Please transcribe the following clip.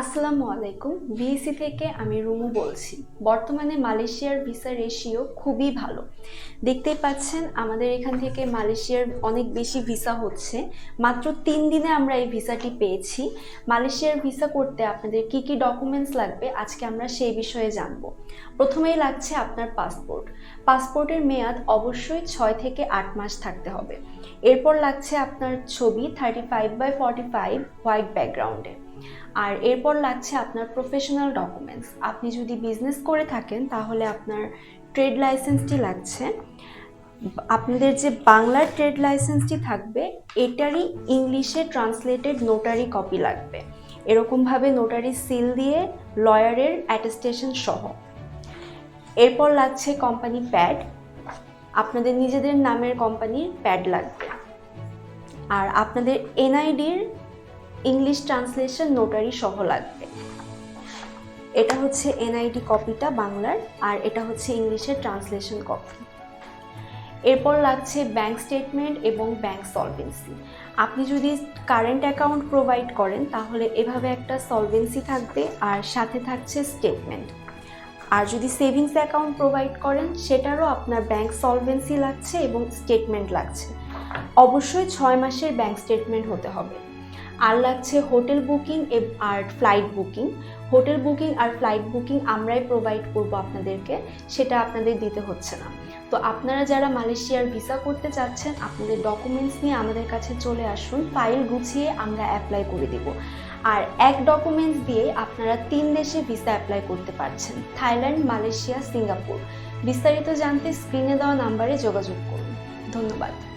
আসসালামু আলাইকুম। বিএসসি থেকে আমি রুমু বলছি। বর্তমানে মালয়েশিয়ার ভিসা রেশিও খুবই ভালো। দেখতেই পাচ্ছেন আমাদের এখান থেকে মালয়েশিয়ার অনেক বেশি ভিসা হচ্ছে। মাত্র তিন দিনে আমরা এই ভিসাটি পেয়েছি। মালয়েশিয়ার ভিসা করতে আপনাদের কি কি ডকুমেন্টস লাগবে আজকে আমরা সেই বিষয়ে জানব। প্রথমেই লাগছে আপনার পাসপোর্ট পাসপোর্টের মেয়াদ অবশ্যই ছয় থেকে আট মাস থাকতে হবে। এরপর লাগছে আপনার ছবি thirty five by forty five white ব্যাকগ্রাউন্ডে আর এরপর লাগছে আপনার প্রফেশনাল ডকুমেন্টস আপনি যদি বিজনেস করে থাকেন, তাহলে আপনার ট্রেড লাইসেন্সটি লাগছে। আপনাদের যে বাংলার ট্রেড লাইসেন্সটি থাকবে, এটারই ইংলিশে ট্রান্সলেটেড নোটারি কপি লাগবে। এরকমভাবে নোটারি সিল দিয়ে লয়ারের অ্যাটেস্টেশন সহ। এরপর লাগছে কোম্পানি প্যাড আপনাদের নিজেদের নামের কোম্পানির প্যাড লাগবে। আর আপনাদের এনআইডির ইংলিশ ট্রান্সলেশন নোটারি সহ লাগবে। এটা হচ্ছে এনআইডি কপিটা বাংলার, আর এটা হচ্ছে ইংলিশের ট্রান্সলেশন কপি এরপর লাগছে ব্যাংক স্টেটমেন্ট এবং ব্যাংক সলভেন্সি আপনি যদি কারেন্ট অ্যাকাউন্ট প্রোভাইড করেন, তাহলে এভাবে একটা সলভেন্সি থাকবে, আর সাথে থাকছে স্টেটমেন্ট আর যদি সেভিংস অ্যাকাউন্ট প্রোভাইড করেন, সেটারও আপনার ব্যাংক সলভেন্সি লাগছে এবং স্টেটমেন্ট লাগছে। অবশ্যই ছয় মাসের ব্যাংক স্টেটমেন্ট হতে হবে। আর লাগছে হোটেল বুকিং আর ফ্লাইট বুকিং। হোটেল বুকিং আর ফ্লাইট বুকিং আমরাই প্রোভাইড করব আপনাদেরকে, সেটা আপনাদের দিতে হচ্ছে না। তো আপনারা যারা মালয়েশিয়ার ভিসা করতে চাচ্ছেন, আপনাদের ডকুমেন্টস নিয়ে আমাদের কাছে চলে আসুন ফাইল গুছিয়ে আমরা অ্যাপ্লাই করে দেব। আর এক ডকুমেন্টস দিয়ে আপনারা তিন দেশে ভিসা অ্যাপ্লাই করতে পারছেন, থাইল্যান্ড, মালয়েশিয়া, সিঙ্গাপুর। বিস্তারিত জানতে স্ক্রিনে দেওয়া নাম্বারে যোগাযোগ করুন। ধন্যবাদ।